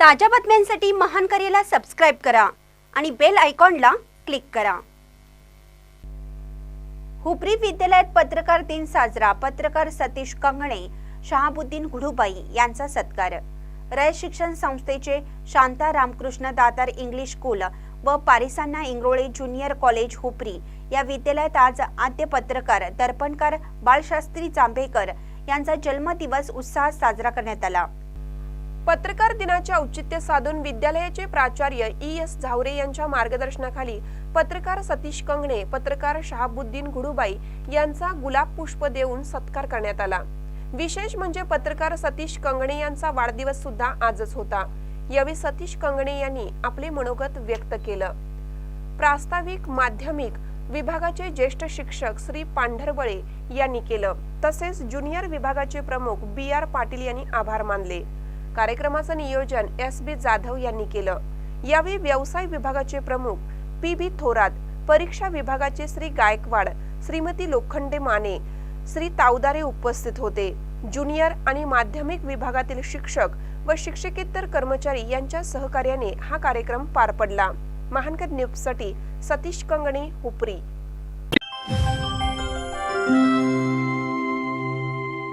ताज्या बातम्यांसाठी महान करेला सबस्क्राईब करा आणि बेल आयकॉनला क्लिक करा. हुपरी विद्यालयात पत्रकार दिन साजरा. पत्रकार सतीश कंगणे शहाबुद्दीन गुढुबाई यांचा सत्कार. रयत शिक्षण संस्थेचे शांता रामकृष्ण दातार इंग्लिश स्कूल व पारिसांना इंग्रोळे ज्युनियर कॉलेज हुपरी या विद्यालयात आज आद्य पत्रकार दर्पणकार बाळशास्त्री जांभेकर यांचा जन्मदिवस उत्साहात साजरा करण्यात आला. पत्रकार दिनाचे औचित्य साधून विद्यालयाचे प्राचार्य ई. एस. झावरे यांच्या मार्गदर्शनाखाली पत्रकार सतीश कंगणे पत्रकार शहाबुद्दीन गुडुबाई यांचा गुलाब पुष्प देऊन सत्कार करण्यात आला. विशेष म्हणजे पत्रकार सतीश कंगणे यांचा वाढदिवस सुद्धा आजच होता. यावेळी सतीश कंगणे यांनी आपले मनोगत व्यक्त केलं. प्रास्ताविक माध्यमिक विभागाचे ज्येष्ठ शिक्षक श्री पांढरबळे यांनी केलं. तसेच ज्युनियर विभागाचे प्रमुख बी. आर. पाटील यांनी आभार मानले. कार्यक्रमाचं नियोजन एस बी जाधव यांनी केलं. यावेळी व्यवसाय विभागाचे प्रमुख पी बी थोरात परीक्षा विभागाचे श्री गायकवाड श्रीमती लोखंडे माने श्री तावदारे उपस्थित होते. ज्युनियर आणि माध्यमिक विभागातील शिक्षक व शिक्षकेतर कर्मचारी यांच्या सहकार्याने हा कार्यक्रम पार पडला. महानकर न्यूजसाठी सतीश कंगणे हुपरी